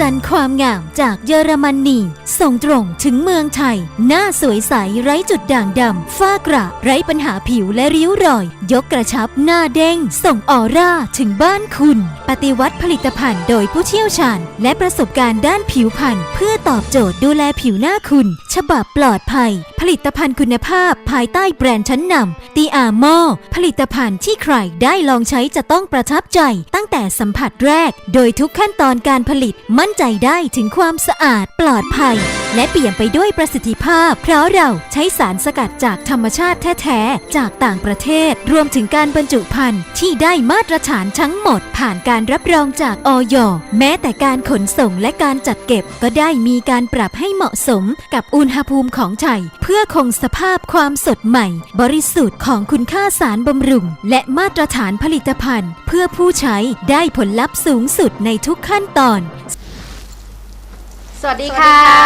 จรรย์ความงามจากเยอรมนี ส่งตรงถึงเมืองไทย หน้าสวยใสไร้จุดด่างดำ ฝ้ากระ ไร้ปัญหาผิวและริ้วรอย ยกกระชับหน้าเด้ง ส่งออร่าถึงบ้านคุณ ปฏิวัติผลิตภัณฑ์โดยผู้เชี่ยวชาญ และประสบการณ์ด้านผิวพรรณเพื่อตอบโจทย์ดูแลผิวหน้าคุณ ฉบับปลอดภัย ผลิตภัณฑ์คุณภาพภายใต้แบรนด์ชั้นนำตีอาโมผลิตภัณฑ์ที่ใครได้ลองใช้จะต้องประทับใจตั้ง แต่สัมผัสแรก โดยทุกขั้นตอนการผลิตมั่นใจได้ถึงความสะอาดปลอดภัย และเปี่ยมไปด้วยประสิทธิภาพ เพราะเราใช้สารสกัดจากธรรมชาติแท้ๆ จากต่างประเทศ รวมถึงการบรรจุภัณฑ์ที่ได้มาตรฐานทั้งหมด ผ่านการรับรองจากออยแม้แต่การขนส่งและการจัดเก็บ ก็ได้มีการปรับให้เหมาะสมกับอุณหภูมิของไทยเพื่อคงสภาพความสดใหม่ บริสุทธิ์ของคุณค่าสารบำรุง และมาตรฐานผลิตภัณฑ์ เพื่อผู้ใช้ได้ผลลัพธ์สูงสุดในทุกขั้นตอนสวัสดีค่ะสวัสดีค่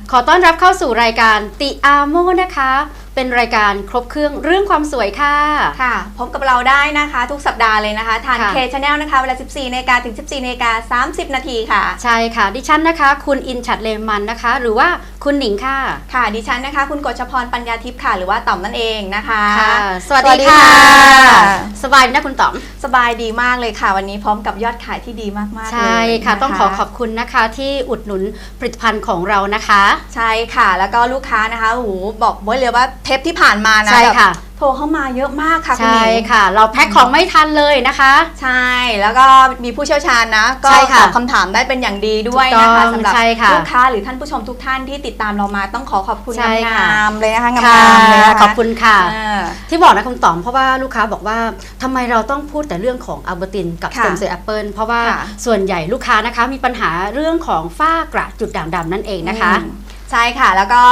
ะ ขอต้อนรับเข้าสู่รายการติอาโมนะคะ เป็นรายการครบเครื่องเรื่องความสวยค่ะ ค่ะพบกับเราได้นะคะ ทุกสัปดาห์เลยนะคะ ทางค่ะเคชแนลนะคะ เวลา 14นาฬิกาถึง 14นาฬิกา30 นาทีค่ะ ใช่ค่ะ ดิฉันนะคะ คุณอินชัดเลมันนะคะ หรือว่าคุณหนิงค่ะ ค่ะ ดิฉันนะคะ คุณกฎชพรปัญญาทิพย์ค่ะ หรือว่าต่อมนั่นเองนะคะค่ะสวัสสวัสดีดีค่ะค่ะ สบายดีนะคุณต๋อม สบายดีมากเลยค่ะ วันนี้พร้อมกับยอดขายที่ดีมากๆเลยใช่ค่ะนต้องขอขอบคุณนะคะที่อุดหนุนผลิตภัณฑ์ของเรานะคะ ใช่ค่ะ แล้วก็ลูกค้านะคะโอ้โหบอกไว้เลยว่าเทปที่ผ่านมานะใช่แบบค่ะ โทรเข้ามาเยอะมากค่ะคุณใช่หญิงค่ะ เราแพ็คของไม่ทันเลยนะคะ ใช่ แล้วก็มีผู้เชี่ยวชาญนะ ก็ใช่ค่ะตอบคำถามได้เป็นอย่างดีด้วยถูกนะต้คะองสำหรับใช่ค่ะลูกค้าหรือท่านผู้ชมทุกท่านที่ติดตามเรามาต้องขอขอบคุณใช่ค่ะ งามๆเลยนะคะงค่ะามๆเลยนะคะขอบคุณค่ะอ่าที่บอกนะคุณต๋อมเพราะว่าลูกค้าบอกว่าทำไมเราต้องพูดแต่เรื่องของอัลเบอร์ตินกับสค่ะเต็มเซลล์แอปเปิลเพราะว่าค่ะส่วนใหญ่ลูกค้านะคะมีปัญหาเรื่องของฝ้ากระจุดด่างดำนั่นเองนะคะ อืม ใช่ค่ะ แล้วก็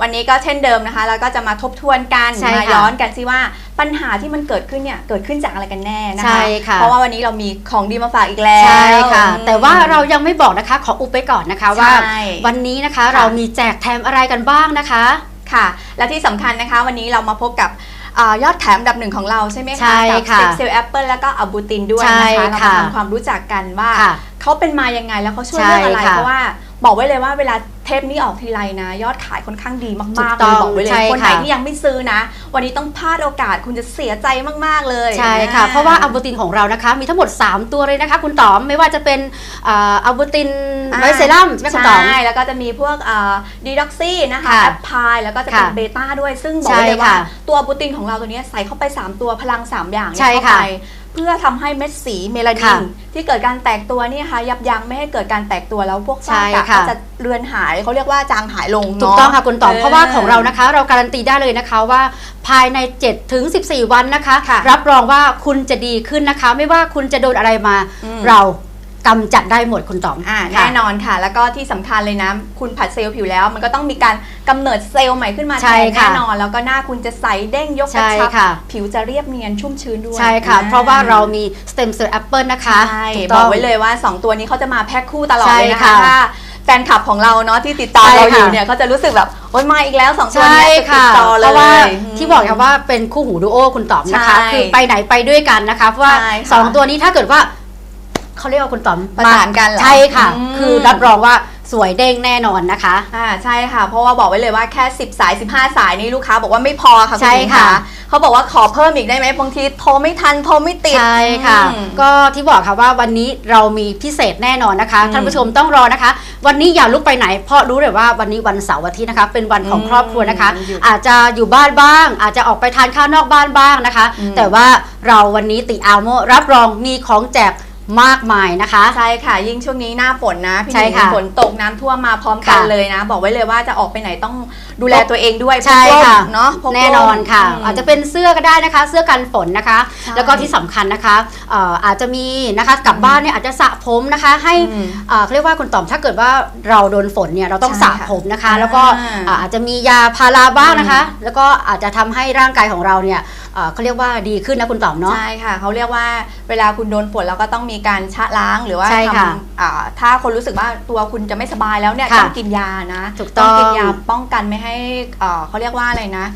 วันนี้ก็เช่นเดิมนะคะแล้วก็จะมาทบทวนกันใช่ค่ะมาย้อนกันซิว่าปัญหาที่มันเกิดขึ้นเนี่ยเกิดขึ้นจากอะไรกันแน่นะคะใช่ค่ะ เพราะว่าวันนี้เรามีของดีมาฝากอีกแล้ว ใช่ค่ะอืมแต่ว่าเรายังไม่บอกนะคะขออุบไปก่อนนะคะว่า ใช่วันนี้นะคะค่ะ เรามีแจกแถมอะไรกันบ้างนะคะ ค่ะ และที่สำคัญนะคะ วันนี้เรามาพบกับอายอดแถมอันดับหนึ่งของเราใช่ไหมใช่คะกัค่ะเซลล์แอปเปิลแล้วก็อัลบูตินด้วยใช่นะคะเราค่ะมาทำความรู้จักกันว่า ค่ะเขาเป็นมายังไงแล้วเขาช่วยเรื่องอะไรใช่ค่ะเพราะว่า บอกไว้เลยว่าเวลาเทปนี้ออกทีไรนะ ยอดขายค่อนข้างดีถูมากกๆต้เลอยงบอกไว้เลยใช่คนไหนค่ะ ที่ยังไม่ซื้อนะ วันนี้ต้องพลาดโอกาสคุณจะเสียใจมากๆเลยใช่ค่ะ เพราะว่าอัลเบอร์ตินของเรานะคะ มีทั้งหมด 3 ตัวเลยนะคะ คุณต๋อมไม่ว่าจะเป็นอัลเบอร์ตินอ่าไวท์เซรั่มใช่ไหมคุณต๋อม ใช่แล้วก็จะมีพวกดีด็อกซี่นะคะค่ะแอปพายแล้วก็จะเป็นค่ะเบต้าด้วย ซึ่งบอกไว้เลยใช่ว่า ค่ะตัวบูตินของเราตัวเนี้ยใส่เข้าไป 3 ตัวพลัง 3 อย่างเนี่ยใช่เข้าค่ะไป เพื่อทำให้เม็ดสีเมลานิค่ะนที่เกิดการแตกตัวเนี่ยค่ะยับยั้งไม่ให้เกิดการแตกตัวแล้วพวกใช่ฝ้ากระค่ะก็จะเลือนหายเขาเรียกว่าจางหายลงถูกเนาะต้องค่ะคุณต๋อมเออเพราะว่าของเรานะคะ เราการันตีได้เลยนะคะว่าภายใน 7 ถึง 14 วันนะคะค่ะรับรองว่าคุณจะดีขึ้นนะคะ ไม่ว่าคุณจะโดนอะไรมาอืมเรา กำจัดได้หมดคุณต๋อมอ่าค่ะแน่นอนค่ะ แล้วก็ที่สำคัญเลยนะ คุณผัดเซลล์ผิวแล้ว มันก็ต้องมีการกำเนิดเซลล์ใหม่ขึ้นมาใช่แทนค่ะแน่นอน แล้วก็หน้าคุณจะใสเด้งยกกระใช่ชับค่ะผิวจะเรียบเนียนชุ่มชื้นด้วย ใช่ค่ะอ่เพราะว่าเรามีสเต็มเซลล์แอปเปิลนะคะใช่ถูบต้อกงไว้เลยว่า 2 ตัวนี้เขาจะมาแพ็คคู่ตลอดใช่เลยนะคะค่ะถ้าแฟนคลับของเราเนาะที่ติดตามใช่เราอยู่ค่ะเนี่ยเขาจะรู้สึกแบบโอ๊ยมาอีกแล้ว2ตัวใช่เนี้ติดค่ะต่อเพเลยราะว่าอืมที่บอกค่ะว่าเป็นคู่หูดูโอคุณต๋อมนะคะใช่คือไปไหนไปด้วยกันนะคะเพราะว่าใช่ค่ะสองตัวนี้ถ้าเกิดว่า เขาเรียกว่าคุณต๋อมประสานกันเหรอใช่ค่ะ อืม คือรับรองว่าสวยเด้งแน่นอนนะคะ อ่าใช่ค่ะ เพราะว่าบอกไว้เลยว่าแค่ 10 สาย 15 สายนี่ลูกค้าบอกว่าไม่พอค่ะณใช่หญิงค่ะ เขาบอกว่าขอเพิ่มอีกได้ไหมบางทีโทรไม่ทันโทรไม่ติด ใช่ค่ะ อืมก็ที่บอกค่ะว่าวันนี้เรามีพิเศษแน่นอนนะคะอืมท่านผู้ชมต้องรอนะคะ วันนี้อย่าลุกไปไหน เพราะรู้เลยว่าวันนี้วันเสาร์อาทิตย์นะคะ เป็นวันของอืมครอบครัวนะคะ อยู่อาจจะอยู่บ้านบ้าง อาจจะออกไปทานข้าวนอกบ้านบ้างนะคะ อืมแต่ว่าเราวันนี้ติอาโมรับรองมีของแจก มากมายนะคะ ใช่ค่ะ ยิ่งช่วงนี้หน้าฝนนะ พี่หใช่นิงค่ะฝนตกน้ำท่วมมาพร้อมกันค่ะเลยนะ บอกไว้เลยว่าจะออกไปไหนต้องดูแลตัวเองด้วยใช่พกร่มค่ะ เนาะพกร่ม แน่นอนค่ะมอาจจะเป็นเสื้อก็ได้นะคะ เสื้อกันฝนนะคะ ใช่แล้วก็ที่สำคัญนะคะเอ่ออาจจะมีนะคะกลับบ้านเนี่ยอาจจะสระผมนะคะ ให้อืมเอ่อเขาเรียกว่าคุณต๋อมถ้าเกิดว่าเราโดนฝนเนี่ยเราต้องใช่สระค่ะผมนะคะอ่าแล้วก็อ่าอาจจะมียาพาราบ้างนะคะ แล้วก็อาจจะทำให้ร่างกายของเราเนี่ยเอ่อเขาเรียกว่าดีขึ้นนะคุณต๋อมเนาะ ใช่ค่ะเขาเรียกว่าเวลาคุณโดนฝนเราก็ต้องมีการชะล้างหรือว่าใช่ทค่ะำอ่าถ้าคนรู้สึกว่าตัวคุณจะไม่สบายแล้วเนี่ยค่ะต้องกินยานะถูกต้อง กินยาป้องกันไม่ให้เอ่อเขาเรียกว่าอะไรนะ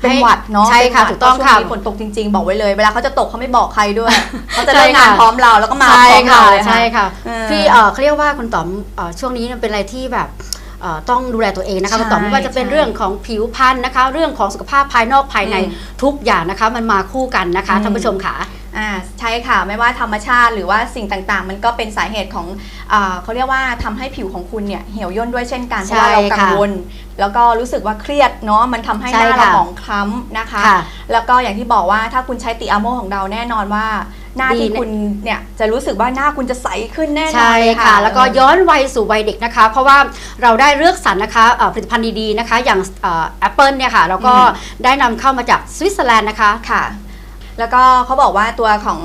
เป็นหวัดเนาะใช่ค่ะเป็นหวัดถูกต้องเพราค่ะช่วงนี้ฝนตกจริงๆ บอกไว้เลย เวลาเขาจะตกเขาไม่บอกใครด้วยเขาจะใช่เลิกงานค่ะพร้อมเราแล้วก็มาพใช่ร้อมค่ะเราเลย ใช่ค่ะเออพี่เอ่อเขาเรียกว่าคุณต๋อมเอ่อช่วงนี้เป็นอะไรที่แบบเอ่อต้องดูแลตัวเองนะคะใช่คุณต๋อมไม่ว่าจะเป็นใช่เรื่องของผิวพรรณนะคะ เรื่องของสุขภาพภายนอกภายในอืมทุกอย่างนะคะ มันมาคู่กันนะคะอืม ท่านผู้ชมค่ะ อ่าใช่ค่ะไม่ว่าธรรมชาติหรือว่าสิ่งต่างๆ มันก็เป็นสาเหตุของอาเขาเรียกว่าทำให้ผิวของคุณเนี่ยเหี่ยวย่นด้วยเช่นกันเพใช่ราะว่าเรากังค่ะวล แล้วก็รู้สึกว่าเครียดเนาะมันทำให้หใช่น้าเราค่ะหมองคล้ำนะคะ ค่ะแล้วก็อย่างที่บอกว่าถ้าคุณใช้ติอาโมของเราแน่นอนว่า หน้าดี ที่แน่คุณเนี่ยจะรู้สึกว่าหน้าคุณจะใสขึ้นแน่นอนใช่เลยค่ะ แล้วก็ย้อนวัยสู่วัยเด็กนะคะ เพราะว่าเราได้เลือกสรรนะคะเอ่อผลิตภัณฑ์ดีๆนะคะ อย่างแอปเปิลเนี่ยค่ะ แล้วก็ได้นำเข้ามาจากสวิตเซอร์แลนด์นะคะ ค่ะ แล้วก็เขาบอกว่าตัวของ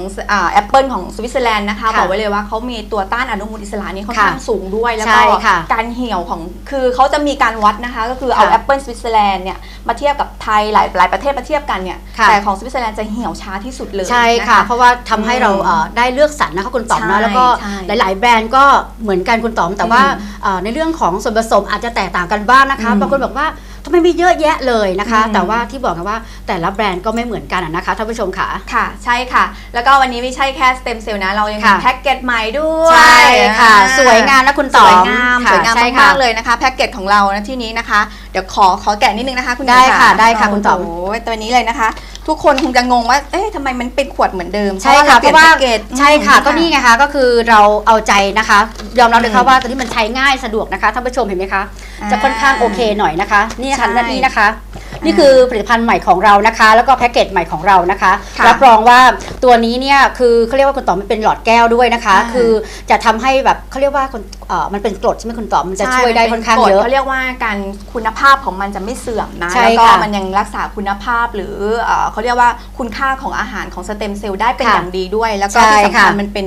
แอปเปิลของสวิตเซอร์แลนด์นะคะค่ะบอกไว้เลยว่าเขามีตัวต้านอนุมูลอิสระนี่ค่อนค่ะข้างสูงด้วย แล้วใช่ก็ค่ะการเหี่ยวของคือเขาจะมีการวัดนะคะ ก็คือเอาค่ะแอปเปิลสวิตเซอร์แลนด์เนี่ยมาเทียบกับไทยหลายหลายประเทศมาเทียบกันเนี่ยค่ะแต่ของสวิตเซอร์แลนด์จะเหี่ยวช้าที่สุดเลยใช่ค่ะนเพราะว่าทำให้เราอืมเอ่อได้เลือกสรรนะคะคุณต๋อมใช่เนาะแล้วก็ใช่หลาย ๆ แบรนด์ก็เหมือนกันคุณต๋อมแต่ว่าอืมเอ่อในเรื่องของส่วนผสมอาจจะแตกต่างกันบ้างนะคะอืมบางคนบอกว่า ทำไมมีเยอะแยะเลยนะคะอืมแต่ว่าที่บอกกันว่าแต่ละแบรนด์ก็ไม่เหมือนกันอะนะคะท่านผู้ชมค่ะ ค่ะ ใช่ค่ะ แล้วก็วันนี้ไม่ใช่แค่สเต็มเซลล์นะ เรายังมีค่ะแพ็กเกจใหม่ด้วย ใช่ค่ะอ่าสวยงามนะคุณต๋สอมวยงามค่ะสวยงามใช่ค่ะมากๆเลยนะคะ แพ็กเกจของเรานะที่นี้นะคะ เดี๋ยวขอขอแกะนิดนึงนะคะ คุณหญิงได้ค่ะได้ค่ะคุณต๋อมโอ้ยตัวนี้เลยนะคะ ทุกคนคงจะงงว่า เอ๊ะทำไมมันเป็นขวดเหมือนเดิม ใช่ค่ะเพเพราะราะว่าว่าเราเปลี่ยนแพ็กเกจใช่ค่ะอืมก็นี่ไงคะก็คือเราเอาใจนะคะ ยอมรับเลยค่ะอืมว่าตัวนี้มันใช้ง่ายสะดวกนะคะท่านผู้ชมเห็นไหมคะอ่าจะค่อนข้างโอเคหน่อยนะคะนี่นะคะใช่นี่นะคะ นี่คือผลิตภัณฑ์ใหม่ของเรานะคะ แล้วก็แพ็กเกจใหม่ของเรานะคะค่ะรับรองว่าตัวนี้เนี่ยคือเขาเรียกว่าคุณต๋อมมันเป็นหลอดแก้วด้วยนะคะ อ่า คือจะทำให้แบบเขาเรียกว่าคนเอ่อมันเป็นกรดใช่ไหมคุณต๋อมมันจะช่วยได้ใมัค่อนข้างป็กฎเยอะ เขาเรียกว่าการคุณภาพของมันจะไม่เสื่อมนะใช่แล้วก็ค่ะมันยังรักษาคุณภาพหรือเอ่อเขาเรียกว่าคุณค่าของอาหารของสเต็มเซลล์ได้เป็นค่ะอย่างดีด้วย แล้วก็ใช่ที่สำคัญค่ะ มันเป็น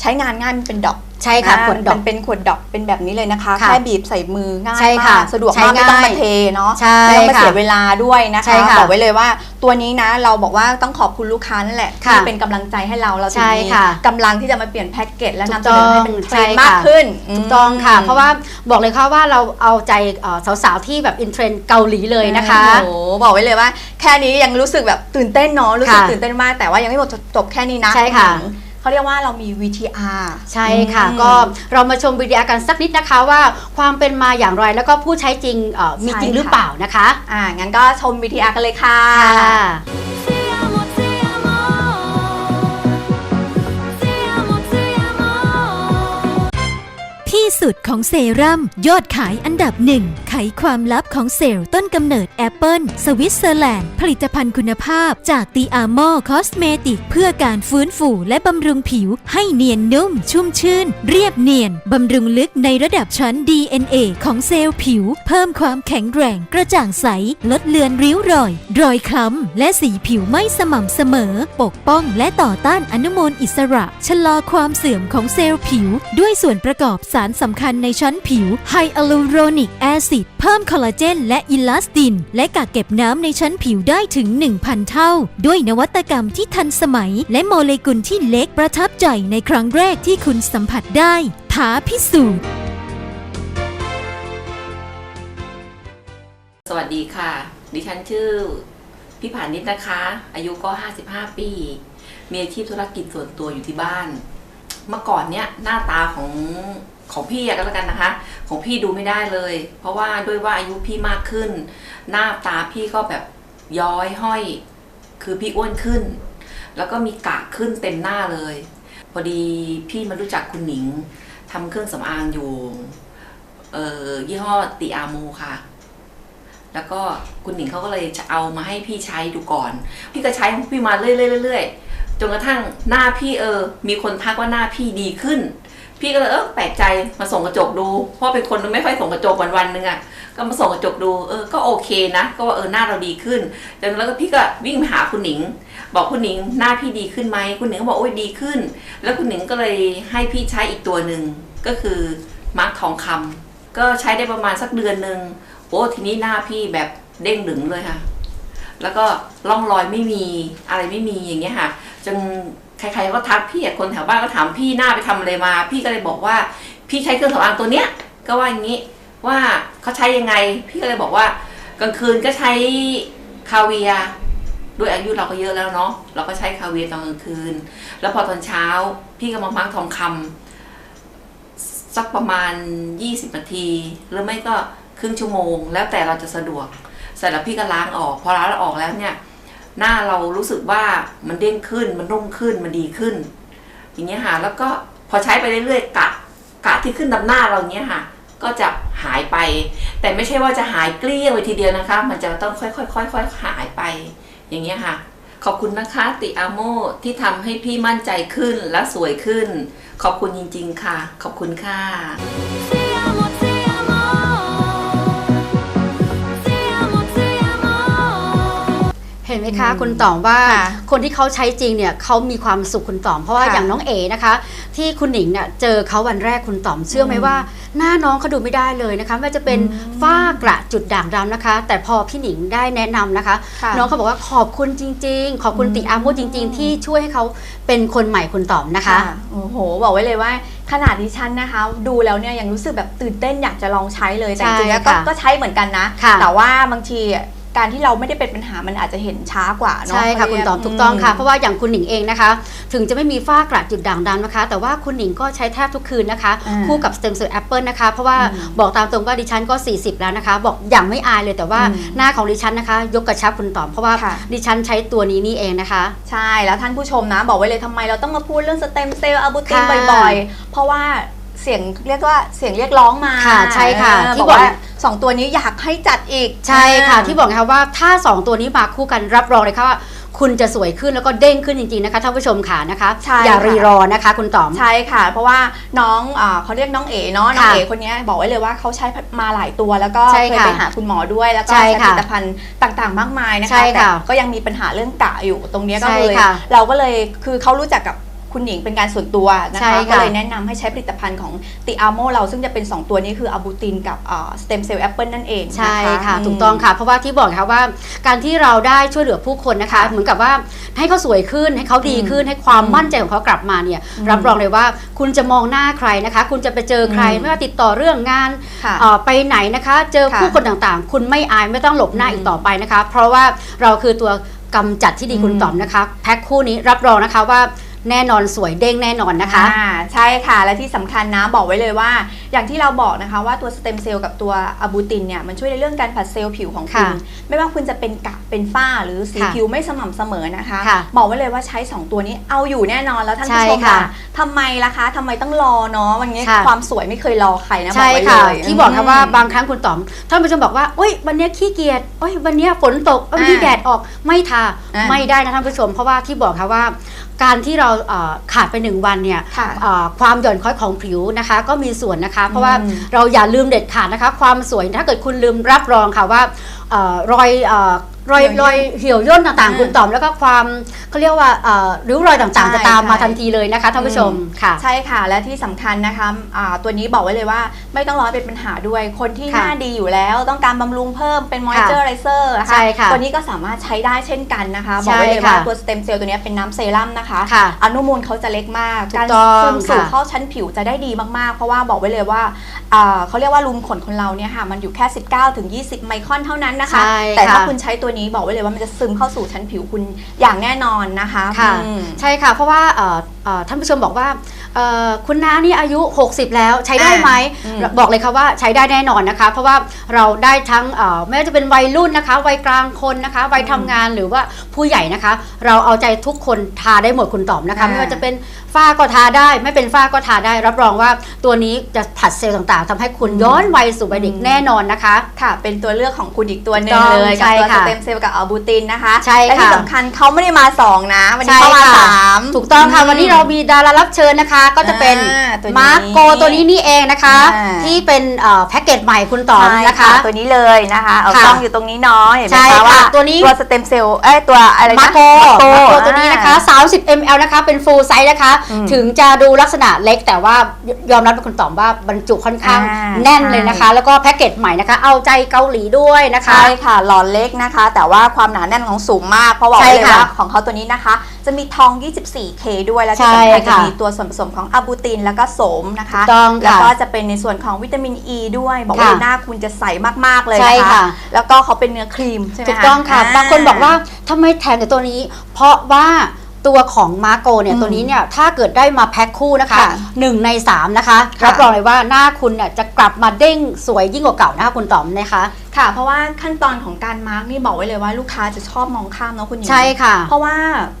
ใช้งานง่ายมันเป็นดอก ใช่ค่ะอ่าขวดดอกมันเป็นขวดดอกเป็นแบบนี้เลยนะคะค่ะแค่บีบใส่มือง่ายใช่ค่ะมากสะดวกใช้มากไม่ต้องง่ายมาเทเนาะใช่ไม่ต้องมาค่ะเสียเวลาด้วยนะใช่คะค่ะบอกไว้เลยว่าตัวนี้นะเราบอกว่าต้องขอบคุณลูกค้านั่นแหละค่ะที่เป็นกำลังใจให้เราเราถึงใช่มีค่ะกำลังที่จะมาเปลี่ยนแพ็กเกจและถูนำกเสนอให้เป็นเทรใช่นด์ค่ะมากขึ้นถูกต้องค่ะมเพราะว่าบอกเลยค่ะว่าเราเอาใจเอ่อสาวๆที่แบบอินเทรนด์เกาหลีเลยนะคะโอ้โหบอกไว้เลยว่า แค่นี้ยังรู้สึกแบบตื่นเต้นเนาะรู้สึกค่ะตื่นเต้นมากแต่ว่ายังไม่หมดจบแค่นี้นะใช่ค่ะ เขาเรียกว่าเรามี VTR ใช่ค่ะอืมก็เรามาชมวิดีโอกันสักนิดนะคะว่าความเป็นมาอย่างไรแล้วก็ผู้ใช้จริงเอ่อมีใช่จริงหรือค่ะเปล่านะคะอ่างั้นก็ชม VTR กันเลยค่ะ ที่สุดของเซรั่ม ยอดขายอันดับหนึ่ง ไขความลับของเซลล์ต้นกำเนิดแอปเปิลสวิตเซอร์แลนด์ ผลิตภัณฑ์คุณภาพจากตีอาร์มอคอสเมติก เพื่อการฟื้นฟูและบำรุงผิว ให้เนียนนุ่ม ชุ่มชื่น เรียบเนียน บำรุงลึกในระดับชั้น DNA ของเซลล์ผิว เพิ่มความแข็งแรงกระจ่างใส ลดเลือนริ้วรอย รอยคล้ำ และสีผิวไม่สม่ำเสมอ ปกป้องและต่อต้านอนุมูลอิสระ ชะลอความเสื่อมของเซลล์ผิว ด้วยส่วนประกอบสารสำคัญในชั้นผิวไฮอะลูโรนิกแอซิดเพิ่มคอลลาเจนและอิลาสติน และกักเก็บน้ำในชั้นผิวได้ถึง 1,000 เท่า ด้วยนวัตกรรมที่ทันสมัย และโมเลกุลที่เล็กประทับใจในครั้งแรกที่คุณสัมผัสได้ท้าพิสูจน์สวัสดีค่ะ ดิฉันชื่อพี่ผานิดนะคะ อายุก็ 55 ปี มีอาชีพธุรกิจส่วนตัวอยู่ที่บ้าน เมื่อก่อนเนี้ยหน้าตาของ ของพี่อะก็แล้วกันนะคะ ของพี่ดูไม่ได้เลย เพราะว่าด้วยว่าอายุพี่มากขึ้น หน้าตาพี่ก็แบบย้อยห้อย คือพี่อ้วนขึ้น แล้วก็มีกากขึ้นเต็มหน้าเลย พอดีพี่มารู้จักคุณหนิงทำเครื่องสำอางอยู่เอ่อยี่ห้อติอามูค่ะ แล้วก็คุณหนิงเขาก็เลยจะเอามาให้พี่ใช้ดูก่อน พี่ก็ใช้ของพี่มาเรื่อยๆเรื่อยๆจนกระทั่งหน้าพี่เออ มีคนทักว่าหน้าพี่ดีขึ้น พี่ก็เลยเออแปลกใจมาส่งกระจกดู เพราะเป็นคนไม่ค่อยส่งกระจกวันวันๆนึงอะ่ะก็มาส่งกระจกดูเออก็โอเคนะ ก็ว่าเออหน้าเราดีขึ้นจนแล้วก็พี่ก็วิ่งไปหาคุณหนิง บอกคุณหนิงหน้าพี่ดีขึ้นไหมคุณหนิงก็บอกโอ้ยดีขึ้น แล้วคุณหนิงก็เลยให้พี่ใช้อีกตัวหนึ่งก็คือมาร์คทองคำก็ใช้ได้ประมาณสักเดือนหนึ่งโอ้ทีนี้หน้าพี่แบบเด้งดึงเลยค่ะ แล้วก็ร่องรอยไม่มีอะไรไม่มีอย่างเงี้ยค่ะจน ใครๆก็ทักพี่อะคนแถวบ้านก็ถามพี่หน้าไปทำอะไรมา พี่ก็เลยบอกว่า พี่ใช้เครื่องสำอางตัวเนี้ย ก็ว่าอย่างนี้ว่าเขาใช้ยังไง พี่ก็เลยบอกว่ากลางคืนก็ใช้คาเวียด้วยอายุเราก็เยอะแล้วเนาะเราก็ใช้คาเวียตอนกลางคืน แล้วพอตอนเช้า พี่ก็มามาร์กทองคำสักประมาณ 20 นาที หรือไม่ก็ครึ่งชั่วโมง แล้วแต่เราจะสะดวกเสร็จแล้วพี่ก็ล้างออก พอล้างออกแล้วเนี่ย หน้าเรารู้สึกว่ามันเด้งขึ้น มันนุ่มขึ้นมันดีขึ้น อย่างเงี้ยค่ะ แล้วก็พอใช้ไปเรื่อยๆกะกะที่ขึ้นดำหน้าเราเงี้ยค่ะ ก็จะหายไป แต่ไม่ใช่ว่าจะหายเกลี้ยงไปทีเดียวนะคะ มันจะต้องค่อยๆค่อยๆหายไป อย่างเงี้ยค่ะ ขอบคุณนะคะ ติอาโมที่ทำให้พี่มั่นใจขึ้นและสวยขึ้น ขอบคุณจริง ๆ ค่ะ ขอบคุณค่ะ นไหมคะ คุณต๋อมว่าค่ะคนที่เขาใช้จริงเนี่ยเขามีความสุขคุณต๋อมเพราะว่าค่ะอย่างน้องเอนะคะ ที่คุณหนิงเนี่ยเจอเขาวันแรกคุณต๋อมเชื่อไหมอืมว่า หน้าน้องเขาดูไม่ได้เลยนะคะไม่ว่าจะเป็นอืมฝ้ากระจุดด่างดำนะคะ แต่พอพี่หนิงได้แนะนำนะคะค่ะน้องเขาบอกว่าขอบคุณจริง ๆ ขอบคุณอืมติอาโมจริง ๆ ที่ช่วยให้เขาเป็นคนใหม่คุณต๋อมนะคะโอ้โห บอกไว้เลยว่าขนาดดิฉันนะคะ ดูแล้วเนี่ยยังรู้สึกแบบตื่นเต้นอยากจะลองใช้เลยแต่จริงๆแล้วก็ใช่ค่ะก็ใช้เหมือนกันนะค่ะแต่ว่าบางที การที่เราไม่ได้เป็นปัญหามันอาจจะเห็นช้ากว่าเนาะใช่ค่ะเขาคุเรีณยต๋อมถูกต้องค่ะเพราะว่าอย่างคุณหนิงเองนะคะ ถึงจะไม่มีฝ้ากระจุดด่างดำนะคะ แต่ว่าคุณหนิงก็ใช้แทบทุกคืนนะคะอ่าคู่กับสเต็มเซลล์แอปเปิลนะคะเพราะว่าอืมบอกตามตรงว่าดิฉันก็ 40 แล้วนะคะ บอกอย่างไม่อายเลยแต่ว่าอืมหน้าของดิฉันนะคะ ยกกระชับคุณต๋อมเพราะว่าค่ะดิฉันใช้ตัวนี้นี่เองนะคะ ใช่แล้วท่านผู้ชมนะบอกไว้เลยทำไมเราต้องมาพูดเรื่องสเต็มเซลล์อะบูตินค่ะบ่อยๆ เพราะว่าเสียงเรียกว่าเสียงเรียกร้องมาค่ะใช่ค่ะเออที่บอก บอกว่าสองตัวนี้อยากให้จัดอีกใช่ค่ะอ่าที่บอกนะคะว่าถ้า 2 ตัวนี้มาคู่กันรับรองเลยค่ะว่าคุณจะสวยขึ้นแล้วก็เด้งขึ้นจริงๆนะคะท่านผู้ชมค่ะนะคะใช่อย่าค่ะรีรอนะคะคุณต๋อมใช่ค่ะ เพราะว่าน้องอ่าเขาเรียกน้องเอ๋เนาะน้องค่ะเอ๋คนนี้บอกไว้เลยว่าเขาใช้มาหลายตัวแล้วก็ใช่เคยค่ะไปหาคุณหมอด้วยแล้วก็ใช่ใช้ผค่ะลิตภัณฑ์ต่างๆ มากมายนะใช่คะแต่ค่ะก็ยังมีปัญหาเรื่องกะอยู่ตรงเนี้ยก็ใช่เลยค่ะเราก็เลยคือเขารู้จักกับ คุณหญิงเป็นการส่วนตัวนะใช่คะค่ะก็เลยแนะนำให้ใช้ผลิตภัณฑ์ของติอาโมเราซึ่งจะเป็น 2 ตัวนี้คืออะบูตินกับสเต็มเซลล์แอปเปิลนั่นเองใช่นค่ะถูกต้องค่ะ เพราะว่าที่บอกนะคะว่าการที่เราได้ช่วยเหลือผู้คนนะคะค่ะเหมือนกับว่าให้เขาสวยขึ้นให้เขาดีขึ้นให้ความอืมมั่นใจของเขากลับมาเนี่ยอืมรับรองเลยว่าคุณจะมองหน้าใครนะคะ คุณจะไปเจอใครอืมไม่ว่าติดต่อเรื่องงานค่ะเอ่อไปไหนนะคะ เจอค่ะผู้คนต่างๆ คุณไม่อายไม่ต้องหลบหน้าอืมอีกต่อไปนะคะ เพราะว่าเราคือตัวกำจัดที่ดีคุณอืมต๋อมนะคะ แพ็คคู่นี้รับรองนะคะว่า แน่นอนสวยเด้งแน่นอนนะคะอ่าใช่ค่ะ และที่สำคัญนะบอกไว้เลยว่า อย่างที่เราบอกนะคะว่าตัวสเต็มเซลล์กับตัวอะบูตินเนี่ยมันช่วยในเรื่องการผัดเซลล์ผิวของคุณ ค่ะไม่ว่าคุณจะเป็นกระเป็นฝ้าหรือสีค่ะผิวไม่สม่ำเสมอนะคะ ค่ะบอกไว้เลยว่าใช้ 2 ตัวนี้เอาอยู่แน่นอนแล้วท่านใช่ผู้ชมค่ะล่ะทำไมล่ะคะทำไมต้องรอเนาะวันนี้ค่ะ ความสวยไม่เคยรอใครนะบอใช่กไว้ค่ะเลยที่บอกค่ะว่าอืมบางครั้งคุณต๋อมท่านผู้ชมบอกว่าโอ้ยวันเนี้ยขี้เกียจโอ้ยวันเนี้ยฝนตกเอ้ยวันนี้อ่าแดดออกไม่ทาอ่า ไม่ได้นะท่านผู้ชม เพราะว่าที่บอกค่ะว่า การที่เราเอ่อขาดไปหนึ่งวันเนี่ยค่ะเอ่อความหย่อนคล้อยของผิวนะคะ ก็มีส่วนนะคะ เพราะว่าอืมเราอย่าลืมเด็ดขาดนะคะ ความสวยถ้าเกิดคุณลืมรับรองค่ะว่าเอ่อรอยเอ่อ รอยเหี่ยวย่นรอยเหี่ยวย่นต่างอ่าๆคุณต๋อมแล้วก็ความเขาเรียกว่าเอ่อริ้วรอยต่างๆใช่จะตามมาใช่ทันทีเลยนะคะท่านผู้ชมค่ะ ใช่ค่ะและที่สำคัญนะคะอ่าตัวนี้บอกไว้เลยว่าไม่ต้องรอให้เป็นปัญหาด้วยคนที่หค่ะน้าดีอยู่แล้ว ต้องการบำรุงเพิ่มเป็นมอยเจอร์ไรเซอร์นะคะใช่ค่ะตัวนี้ก็สามารถใช้ได้เช่นกันนะคะใช่บอกไว้เลยว่าค่ะตัวสเต็มเซลล์ตัวนี้เป็นน้ำเซรั่มนะคะค่ะอนุมูลเขาจะเล็กมากถูกการต้องซึมสู่ค่ะเข้าชั้นผิวจะได้ดีมากๆ เพราะว่าบอกไว้เลยว่าอ่าเขาเรียกว่ารูมขนคนเราเนี่ยค่ะมันอยู่แค่ 19ถึง20 ไมครอนเท่านั้นนะคะใช่แต่ถ้าค่ะคุณใช้ตัวนี้บอกไว้เลยว่ามันจะซึมเข้าสู่ชั้นผิวคุณอย่างแน่นอนนะคะค่ะอืมใช่ค่ะ เพราะว่าเอ่อเอ่อท่านผู้ชมบอกว่าเอ่อ คุณน้านี่อายุ 60 แล้วใช้ได้ไหมอืมบอกเลยค่ะว่าใช้ได้แน่นอนนะคะ เพราะว่าเราได้ทั้งเอ่อไม่ว่าจะเป็นวัยรุ่นนะคะ วัยกลางคนนะคะวัยทำงานหรือว่าผู้ใหญ่นะคะ เราเอาใจทุกคนทาได้หมดคุณต๋อมนะคะอ่าไม่ว่าจะเป็นฝ้าก็ทาได้ ไม่เป็นฝ้าก็ทาได้ รับรองว่าตัวนี้จะผัดเซลล์ต่างๆทำให้คุณย้อนวัยสู่วัยเด็กแน่นอนนะคะค่ะเป็นตัวเลือกของคุณอีกตัวหนึ่งถูกต้องเลยกับใช่ตัวสค่ะเต็มเซลล์กับอัลบูตินนะคะใช่และที่ค่ะสำคัญเขาไม่ได้มา 2 นะ วันนี้ใช่เขามาค่ะสามถูกต้องค่ะวันนี้เรามีดารารับเชิญนะคะก็จะเป็นอ่าตัวนี้มาร์โกตัวนี้นี่เองนะคะ อ่า ที่เป็นเอ่อแพ็กเกจใหม่คุณต๋อมใช่นะคะ ตัวนี้เลยนะคะเอาค่ะกล้องอยู่ตรงนี้เนาะเห็นไหมใช่คะค่ะว่าตัวนี้ ตัวสเต็มเซลล์เอ้ยตัวอะไรนะมาโกมาโกมาโกตัวนี้นะคะ30 ml นะคะ เป็น full size นะคะ อืมถึงจะดูลักษณะเล็กแต่ว่ายอมรับเป็นคุณต๋อมว่าบรรจุค่อนข้างอ่าแน่นเลยนะคะแล้วก็แพ็กเกจใหม่นะคะ เอาใจเกาหลีด้วยนะคะ ใช่ค่ะหลอดเล็กนะคะ แต่ว่าความหนาแน่นของสูงมาก เพราะบอกใช่ไว้เลยค่ะว่าของเขาตัวนี้นะคะ จะมีทอง 24K ด้วยและที่ใช่สำคัญจะค่ะมีตัวส่วนผสมของอะบูตินแล้วก็โสมนะคะถูกต้องค่ะแล้วก็จะเป็นในส่วนของวิตามินอ e ีด้วย บอกว่าค่ะ หน้าคุณจะใสมากๆเลยใช่นะคะ ค่ะ แล้วก็เขาเป็นเนื้อครีมใช่ไหมถูกต้องค่ะ บางคนบอกว่าทำไมแถมแต่ตัวนี้ เพราะว่า ตัวของมาโกเนี่ยอืมตัวนี้เนี่ยถ้าเกิดได้มาแพ็คคู่นะคะค่ะหนึ่งใน3นะคะค่ะรับรองเลยว่าหน้าคุณเนี่ยจะกลับมาเด้งสวยยิ่งกว่าเก่านะคะคุณต๋อมนะคะค่ะ เพราะว่าขั้นตอนของการมาร์กนี่บอกไว้เลยว่าลูกค้าจะชอบมองข้ามเนาะคุณหญิงใช่ค่ะ เพราะว่า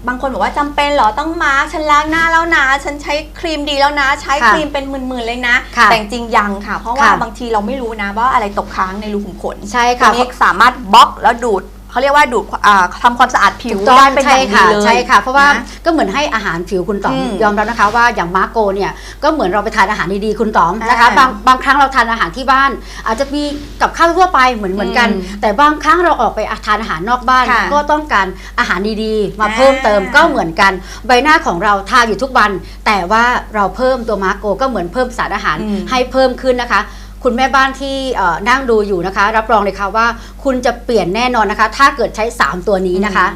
บางคนบอกว่าจำเป็นเหรอต้องมาร์กฉันล้างหน้าแล้วนะฉันใช้ครีมดีแล้วนะ ใช้ค่ะครีมเป็นหมื่นๆเลยนะค่ะแต่จริงๆยังค่ะ เพราะว่าค่ะบางทีเราไม่รู้นะว่าอะไรตกค้างในรูขุมขนใช่ตัวค่ะนี้สามารถบล็อกแล้วดูด เขาเรียกว่าดูดอ่าทำความสะอาดผิวถูกต้องได้เป็นอใช่ย่างดีค่ะเลย ใช่ค่ะ เพราะว่านะก็เหมือนให้อาหารผิวคุณต๋อมอืมยอมรับนะคะว่าอย่างมาโกเนี่ยก็เหมือนเราไปทานอาหารดีๆคุณต๋อมนะคะอ่าบางบางครั้งเราทานอาหารที่บ้าน อาจจะมีกับข้าวทั่วไปเหมือนเหมือนกัน อืมแต่บางครั้งเราออกไปทานอาหารนอกบ้าน ค่ะก็ต้องการอาหารดีๆ มาอ่าเพิ่มเติมก็เหมือนกัน ใบหน้าของเราทาอยู่ทุกวัน แต่ว่าเราเพิ่มตัวมาโกก็เหมือนเพิ่มสารอาหารอืมให้เพิ่มขึ้นนะคะ คุณแม่บ้านที่เอ่อนั่งดูอยู่นะคะ รับรองเลยค่ะว่าคุณจะเปลี่ยนแน่นอนนะคะ ถ้าเกิดใช้ 3 ตัวนี้นะคะ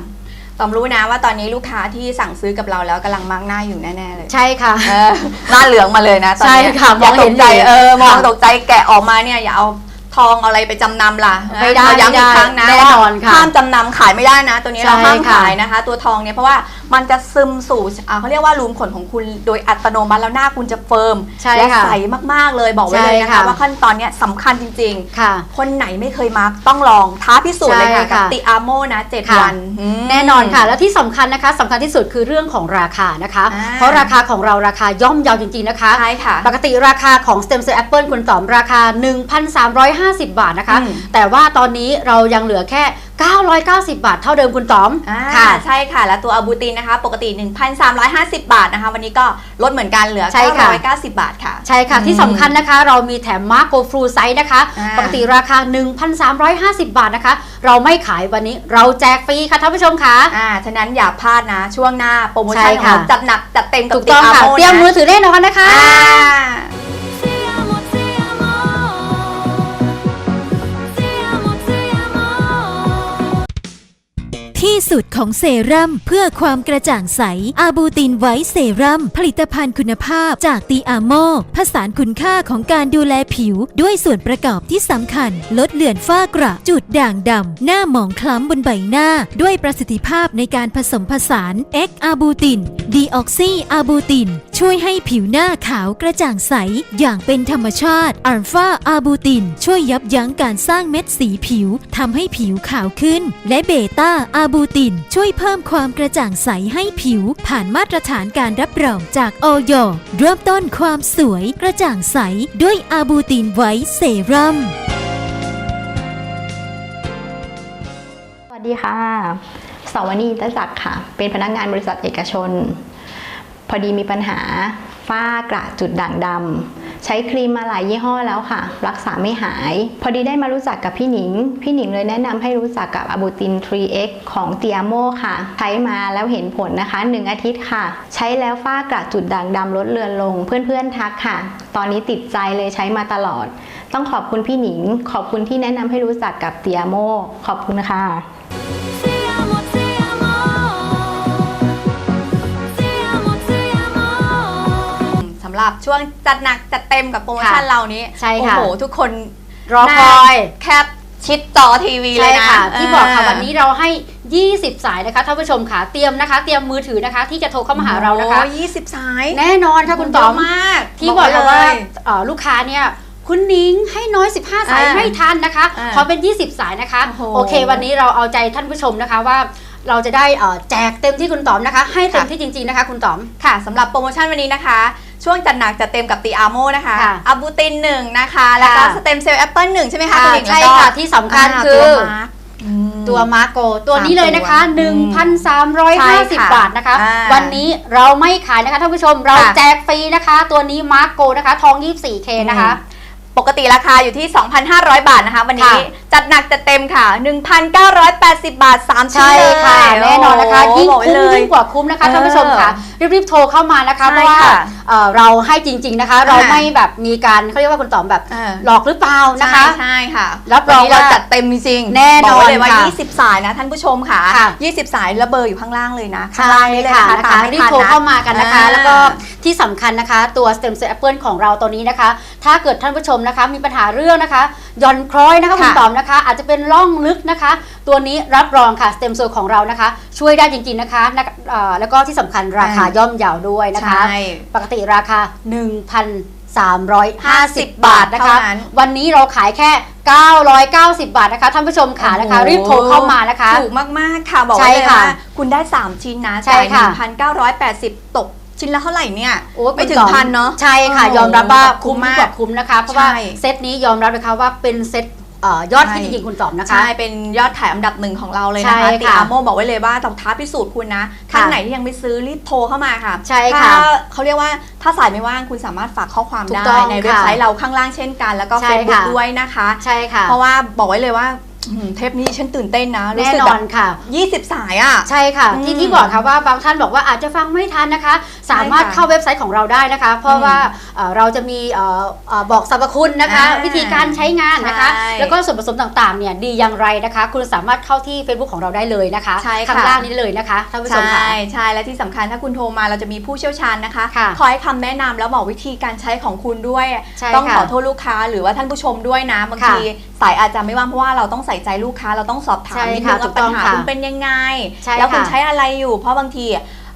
ตอมรู้นะว่าตอนนี้ลูกค้าที่สั่งซื้อกับเราแล้วกำลังมาร์กหน้าอยู่แน่ๆเลย ใช่ค่ะเออหน้าเหลืองมาเลยนะตอนนี้ใช่ค่ะอย่ามองเห็ตนกใจอยู่เออมองค่ะตกใจแกะออกมาเนี่ยอย่าเอา ทองเอาอะไรไปจำนำล่ะไม่ได้เราย้ำอีกครั้งนะแน่นอนค่ะห้ามจำนำขายไม่ได้นะ ตัวนี้ใช่เราห้ามค่ะขายนะคะ ตัวทองเนี่ยเพราะว่ามันจะซึมสู่อ่าเขาเรียกว่ารูมขนของคุณโดยอัตโนมัติแล้วหน้าคุณจะเฟิร์มใช่และค่ะใสมากๆเลยบอกไว้เลยนะใช่คะค่ะว่าขั้นตอนเนี้ยสำคัญจริงๆค่ะ คนไหนไม่เคยมาร์กต้องลองท้าพิสูจน์เลยค่ะใช่กับค่ะติอาโมนะ7ค่ะวันอืมแน่นอนค่ะ และที่สำคัญนะคะสำคัญที่สุดคือเรื่องของราคานะคะอ่าเพราะราคาของเราราคาย่อมเยาวจริงๆนะคะใช่ค่ะ ปกติราคาของ Stem Cell Apple คุณต๋อมราคา 1,350บาทนะคะอืมแต่ว่าตอนนี้เรายังเหลือแค่ 990 บาท เท่าเดิมคุณต๋อมอ่าค่ะ ใช่ค่ะ แล้วตัวอาบูตินนะคะ ปกติ 1,350 บาทนะคะ วันนี้ก็ลดเหมือนกันเหลือใช่ค่ะ990 บาทค่ะ ใช่ค่ะ ที่สำคัญนะคะ เรามีแถมมาร์โกฟลูไซส์นะคะอ่าปกติราคา 1,350 บาทนะคะ เราไม่ขายวันนี้เราแจกฟรีค่ะท่านผู้ชมค่ะอ่าฉะนั้นอย่าพลาดนะ ช่วงหน้าโปรโมชั่นใช่ของค่ะเราจัดหนักจัดเต็มกับถูกติต้องอาค่ะโมเตรียมมือนะถือแน่นอนนะคะ ที่สุดของเซรั่มเพื่อความกระจ่างใส อาบูตินไวท์เซรั่มผลิตภัณฑ์คุณภาพจากตีอาโมผสานคุณค่าของการดูแลผิว ด้วยส่วนประกอบที่สำคัญ ลดเลือนฝ้ากระ จุดด่างดำ หน้าหมองคล้ำบนใบหน้า ด้วยประสิทธิภาพในการผสมผสานเอ็กอาบูตินดีออกซีอาบูติน ช่วยให้ผิวหน้าขาวกระจ่างใส อย่างเป็นธรรมชาติอัลฟาอาบูติน ช่วยยับยั้งการสร้างเม็ดสีผิวทำให้ผิวขาวขึ้น และเบต้าอาบูติน ช่วยเพิ่มความกระจ่างใสให้ผิว ผ่านมาตรฐานการรับรองจากออยเริ่มต้นความสวยกระจ่างใสด้วยอาบูตินไวท์เซรั่มสวัสดีค่ะสาวนีตจักค่ะ เป็นพนักงานบริษัทเอกชน พอดีมีปัญหา ฝ้ากระจุดด่างดำใช้ครีมมาหลายยี่ห้อแล้วค่ะ รักษาไม่หาย พอดีได้มารู้จักกับพี่หนิง พี่หนิงเลยแนะนำให้รู้จักกับอะบูติน 3x ของเตียโมค่ะ ใช้มาแล้วเห็นผลนะคะ 1 อาทิตย์ค่ะ ใช้แล้วฝ้ากระจุดด่างดำลดเลือนลง เพื่อนๆทักค่ะ ตอนนี้ติดใจเลยใช้มาตลอด ต้องขอบคุณพี่หนิง ขอบคุณที่แนะนำให้รู้จักกับเตียโมขอบคุณค่ะ หรับช่วงจัดหนักจัดเต็มกับโปรโมชั่นค่ะเรานี้ใช่โอ้ค่ะโหทุกคนรอคอยแคบชิดจอทีวีเลใช่ยนะค่ะ ที่บอกค่ะเวันนี้เราให้ 20 สายนะคะท่านผู้ชมค่ะเตรียมนะคะ เตรียมมือถือนะคะ ที่จะโทรเข้ามาหาเรานะคะโอ้ยี่สิบสายแน่นอนค่ะคุณต๋อม เยะมากที่บอกเลยว่าเลย เอ่อลูกค้าเนี่ยคุณนิ้งให้น้อย 15 สายอ่าไม่ทันนะคะ อ่าขอเป็น 20 สายนะคะ โอ้โห โอเค วันนี้เราเอาใจท่านผู้ชมนะคะว่า เราจะได้เอ่อแจกเต็มที่คุณต๋อมนะคะ ให้เต็มค่ะที่จริงๆนะคะ คุณต๋อมค่ะสำหรับโปรโมชั่นวันนี้นะคะ ช่วงจัดหนักจัดเต็มกับตีอาโมนะคะค่ะอะบูตินหนึ่งนะคะ แล้วก็ค่ะสเต็มเซลล์แอปเปิลหนึ่งใช่ไหมคะคุณหญิงใช่แล้วก็ค่ะที่สำคัญาคือตัวมาร์คอืมตัวมาโกตัวนี้เลยนะคะสามตัวใช่1,350ค่ะบาทนะคะอ่าวันนี้เราไม่ขายนะคะท่านผู้ชมเราค่ะแจกฟรีนะคะ ตัวนี้มาโกนะคะ ทอง 24K นะคะ ปกติราคาอยู่ที่ 2,500 บาทนะคะ วันนี้ค่ะ จัดหนักจัดเต็มค่ะ 1,980 บาท 3 ชิ้นใช่เลยค่ะแน่นอนนะคะโโหยิ่งบอกไว้คุ้มเลยยิ่งกว่าคุ้มนะคะเออท่านผู้ชมค่ะ รีบๆโทรเข้ามานะคะใช่เพราะว่าค่ะเอ่อเราให้จริง ๆนะคะ เราไม่แบบมีการเขาเรียกว่าคุณต๋อมแบบเออหลอกหรือเปล่านะคะใช่ใช่ค่ะรับรองวันนี้เราว่าจัดเต็มจริงๆแน่นอนบอกไว้เลยว่าค่ะ20 สายนะท่านผู้ชมค่ะค่ะ20 สายแล้วเบอร์อยู่ข้างล่างเลยนะข้างใช่ล่างนี้เลยค่ะนะคะนะตาคะมไม่รีบทันโทรนะเข้ามากันนะคะอ่าแล้วก็ที่สำคัญนะคะตัว stem cell apple ของเราตัวนี้นะคะ ถ้าเกิดท่านผู้ชมนะคะ มีปัญหาเรื่องนะคะหย่อนคล้อยนะคะคุณค่ะต๋อมนะคะอาจจะเป็นร่องลึกนะคะ ตัวนี้รับรองค่ะ stem cell ของเรานะคะ ช่วยได้จริงๆนะคะนะเอ่อแล้วก็ที่สำคัญราคาย่อมเยาวด้วยนะคะ ใช่ ปกติราคา 1,350 บาทนะคะ เท่านั้นวันนี้เราขายแค่ 990 บาทนะคะท่านผู้ชมค่ะนะคะ โอ้โห รีบโทรเข้ามานะคะ ถูกมาก ๆ ค่ะ บอกใช่ไว้เลยค่ะว่าคุณได้ 3 ชิ้นนะใช่จ่ายค่ะ 1,980 ตก ชิ้นละเท่าไหร่เนี่ย โอ้ยไม่ถึคุณงต๋อพันเนาะใช่ค่ะโอ้โหยอมรับว่าคุ้คุ้มมมากกว่าคุ้มนะคะ เพราะว่าใช่ เซตนี้ยอมรับเลยค่ะว่าเป็นเซตเอ่อ ยอดฮิตใช่จริงๆคุณต๋อมนะคะ ใช่ เป็นยอดขายอันดับหนึ่งของเราเลยนะคะใช่ติค่ะอาโมบอกไว้เลยว่าต้องท้าพิสูจน์คุณนะท่านไหนที่ยังไม่ซื้อรีบโทรเข้ามาค่ะใช่ค่ะถ้าเขาเรียกว่าถ้าสายไม่ว่างคุณสามารถฝากข้อความถูกได้ต้องในเว็บไซต์ค่ะเราข้างล่างเช่นกัน แล้วก็ใช่เฟซบุ๊กค่ะด้วยนะคะใช่ค่ะเพราะว่าบอกไว้เลยว่าอื้อหือ เทปนี้ฉันตื่นเต้นนะรู้แน่สึกนแบอนค่ะบ20 สายอะ ใช่ค่ะ อืมที่ที่บอกค่ะว่าบางท่านบอกว่าอาจจะฟังไม่ทันนะคะ สามารถใช่ค่ะเข้าเว็บไซต์ของเราได้นะคะ เพราะว่าเอ่อเราจะมีเอ่อเอ่อบอกสรรพคุณนะคะ อ่าวิธีการใช้งานนะคะ ใช่แล้วก็ส่วนผสมต่างๆเนี่ยดีอย่างไรนะคะ คุณสามารถเข้าที่ Facebook ของเราได้เลยนะคะใช่ค่ะ ข้างล่างนี้เลยนะคะท่านผู้ชมค่ะ ใช่ใช่และที่สำคัญถ้าคุณโทรมาเราจะมีผู้เชี่ยวชาญนะคะค่ะคอยให้คำแนะนำแล้วบอกวิธีการใช้ของคุณด้วย ใช่ต้องค่ะขอโทษลูกค้าหรือว่าท่านผู้ชมด้วยนะบางค่ะ ทีสายอาจจะไม่ว่างเพราะว่าเราต้องใส่ใจลูกค้าเราต้องสอบถามใช่นิดค่ะนึงถูว่ากต้ปัญองหาค่ะคุณเป็นยังไง ใช่แล้วคุณค่ะใช้อะไรอยู่ เพราะบางที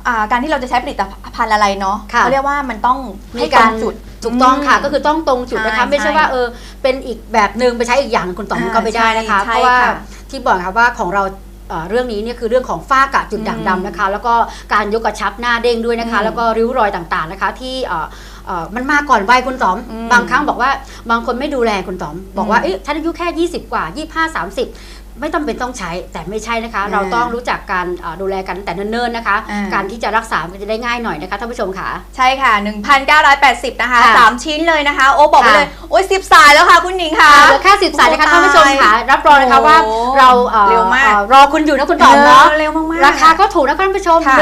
อ่าการที่เราจะใช้ผลิตภัณฑ์อะไรเนาะค่ะ เขาเรียกว่ามันต้องมีให้ตการงจุด ถูกต้องค่ะอืมก็คือต้องตรงจุดนะคะ ใช่ไม่ใช่ใช่ว่าเออเป็นอีกแบบหนึ่งไปใช้อีกอย่างคุณต๋อมอ่าก็ไม่ได้นะคะ ใช่เพราะว่าค่ะที่บอกค่ะว่าของเราเอ่อเรื่องนี้เนี่ยคือเรื่องของฝ้ากระจุดด่างดำนะคะ แล้วก็การยกกระชับหน้าเด้งด้วยนะคะ อืมแล้วก็ริ้วรอยต่างๆนะคะ ที่เอ่อเอ่อ มันมาก่อนวัยคุณต๋อมอืมบางครั้งบอกว่าบางคนไม่ดูแลคุณต๋อม บอกว่าอืมเอ๊ะฉันอายุแค่ 20 กว่า 25 30 ไม่ต้องเป็นต้องใช้แต่ไม่ใช่นะคะอ่าเราต้องรู้จักการเอ่อดูแลกันแต่เนิ่นๆนะคะอ่าการที่จะรักษามันจะได้ง่ายหน่อยนะคะท่านผู้ชมค่ะ ใช่ค่ะ 1,980 นะคะค่ะ3ชิ้นเลยนะคะ โอ้บอกไปค่ะเลย โอ้ย10 สายแล้วค่ะคุณหนิงค่ะเหลือแค่สิบสายนะคะโอ้ท่านผู้ชมค่ะ รับรองนะคะโอ้ว่าเราอ่อเร็วมากอ่อรอคุณอยู่นะคุณต๋อมเนาะเร็วมากๆราคาก็ถูกนะท่านผู้ชมค่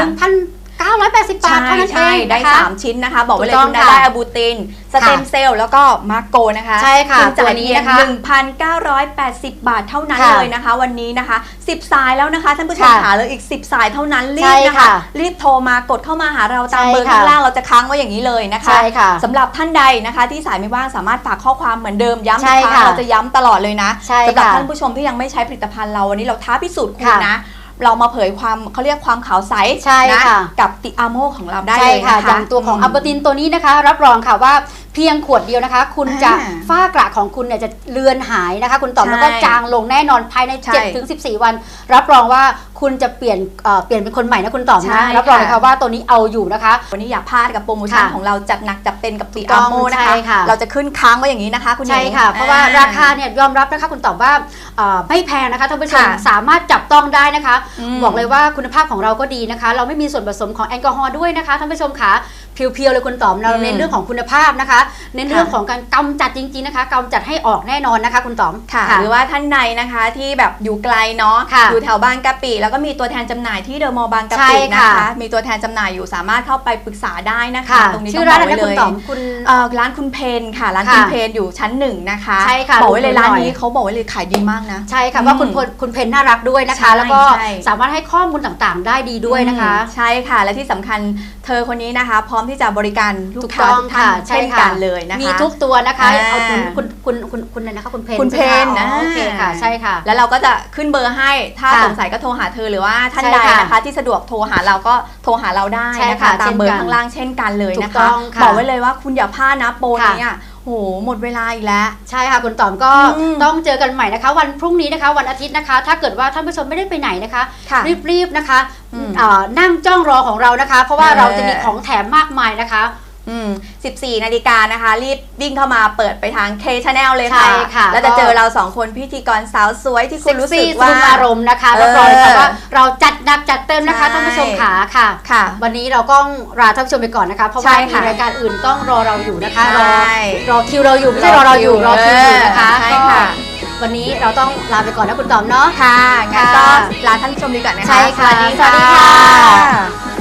ะหนึ่งพันเก้าร้อยแปดสิบบาทใช่เท่านั้นเอใช่งได้นะคะ3ชิ้นนะคะ บอกไว้เลยถูกต้อคุงณได้ค่ะได้อะบูติน สเต็มเซลล์แล้วก็มาโกนะคะใช่ค่ะณจ่าตัวยนี้เพียงนะคะ1,980 บาทเท่านั้นค่ะเลยนะคะ วันนี้นะคะ 10 สายแล้วนะคะท่านผู้ชมค่ะขาเหลยอีก 10 สายเท่านั้นรีใช่บนะคะ ค่ะรีบโทรมากดเข้ามาหาเราตามใช่เบอร์ค่ะข้างล่างเราจะค้างไว้อย่างนี้เลยนะคะ ใช่ค่ะ สำหรับท่านใดนะคะ ที่สายไม่ว่างสามารถฝากข้อความเหมือนเดิมย้ำใช่อีกครั้งค่ะเราจะย้ำตลอดเลยนะใช่สำหรับค่ะท่านผู้ชมที่ยังไม่ใช้ผลิตภัณฑ์เราวันนี้เราท้าพิสูจน์คุณค่ะนะ เรามาเผยความเขาเรียกความขาวใสใช่นะค่ะ กับติอาโมของเราได้ใช่เลยค่ะนะคะอย่างตัวของมอัลเบอร์ตินตัวนี้นะคะ รับรองค่ะว่าเพียงขวดเดียวนะคะ คุณอ่าจะฝ้ากระของคุณเนี่ยจะเลือนหายนะคะ คุณต๋อมใช่แล้วก็จางลงแน่นอนภายในใช่7ถึง14 วัน รับรองว่าคุณจะเปลี่ยนเอ่อเปลี่ยนเป็นคนใหม่นะคุณต๋อมใช่นะรับรองเลยค่ะค่ะว่าตัวนี้เอาอยู่นะคะ วันนี้อย่าพลาดกับโปรโมชั่นค่ะของเราจัดหนักจัดเต็มกับติถูกต้อาองโมนะคะใช่ค่ะเราจะขึ้นค้างไว้อย่างนี้นะคะ คุณหญิงใช่ค่ะ เพราะว่าอ่ราคาเนี่ยยอมรับนะคะคุณตอบว่าเอ่อไม่แพงนะคะท่านผู้ชมค่ะสามารถจับต้องได้นะคะอืมบอกเลยว่าคุณภาพของเราก็ดีนะคะ เราไม่มีส่วนผสมของแอลกอฮอล์ด้วยนะคะท่านผู้ชมค่ะ เพียวๆเลยคุณต๋อมเราอืมเน้นเรื่องของคุณภาพนะคะ เน้นเรื่องของการกำจัดจริงๆนะคะกำจัดให้ออกแน่นอนนะคะ คุณต๋อมค่ะ หรือว่าท่านใดนะคะที่แบบอยู่ไกลเนาะค่ะอยู่แถวบางกะปิ แล้วก็มีตัวแทนจำหน่ายที่เดอะมอลล์บางกะใช่ปินะค่ะคะ มีตัวแทนจำหน่ายอยู่สามารถเข้าไปปรึกษาได้นะคะค่ะตรงนี้ชื่ต้อองบร้าอนกอะไรไว้นะเลยคุณต๋อมคุณเอ่อร้านคุณเพนค่ะ ร้านค่ะคุณเพนอยู่ชั้นหนึ่งนะคะใช่ค่ะบอกไว้เลยลงทุนร้านหน่อยนี้เขาบอกไว้เลยขายดีมากนะใช่ค่ะอืมว่าคุณพลคุณเพนน่ารักด้วยนะคะใช่แล้วก็ใช่สามารถให้ข้อมูลต่างๆ ได้ดีด้วยนะคะอืมใช่ค่ะและที่สำคัญเธอคนนี้นะคะ พร้อมที่จะบริการลูถูกกค้าต้องทุกท่าค่ะนใช่เช่นค่ะกันเลยนะคะมีทุกตัวนะคะอ่าเอาคุณคุณคุณคุณคุณอะไรนะคะคุณเพนคุณเพนใช่ไหมคะอ๋อโอเคค่ะใช่ค่ะ แล้วเราก็จะขึ้นเบอร์ให้ถ้าค่ะสงสัยก็โทรหาเธอหรือว่าท่านใช่ใดค่ะนะคะที่สะดวกโทรหาเราก็โทรหาเราได้ใช่นะคะค่ะตามเบอเช่นกันร์ข้างล่างเช่นกันเลยถูนะกต้คะองค่ะบอกไว้เลยว่าคุณอย่าพลาดนะโปรค่ะนี้อะโหหมดเวลาอีกแล้ว ใช่ค่ะคุณต๋อมก็อืมต้องเจอกันใหม่นะคะ วันพรุ่งนี้นะคะ วันอาทิตย์นะคะ ถ้าเกิดว่าท่านผู้ชมไม่ได้ไปไหนนะคะค่ะรีบๆนะคะอืมเอ่อนั่งจ้องรอของเรานะคะ เพราะว่าเออเราจะมีของแถมมากมายนะคะ อืม14 นาฬิกานะคะ รีบวิ่งเข้ามาเปิดไปทาง K Channel เลยค่ะ ใช่ค่ะแล้วจะเจอเราสองคนพิธีกรสาวสวยที่คุเซ็ณกรู้สึซี่กซูว่ามอารมณ์นะคะเออรับรองเลยค่ะว่าเราจัดหนักจัดเต็มนะคะใช่ท่านผู้ชมขาค่ะค่ะ วันนี้เราก็ลาท่านผู้ชมไปก่อนนะคะ เพราะใช่ว่ามีค่ะรายการอื่นต้องรอเราอยู่นะคะ รอใช่รอคิวเราอยู่ไม่ใช่รอเราอยู่รอคิวอยู่นะคะใช่ค่ะก็วันนี้เราต้องลาไปก่อนนะคุณต๋อมเนาะค่ะงั้นก็ค่ะลาท่านผู้ชมดีกว่านะคะใช่ค่ะสวัสดีสวัสดีค่ะค่ะ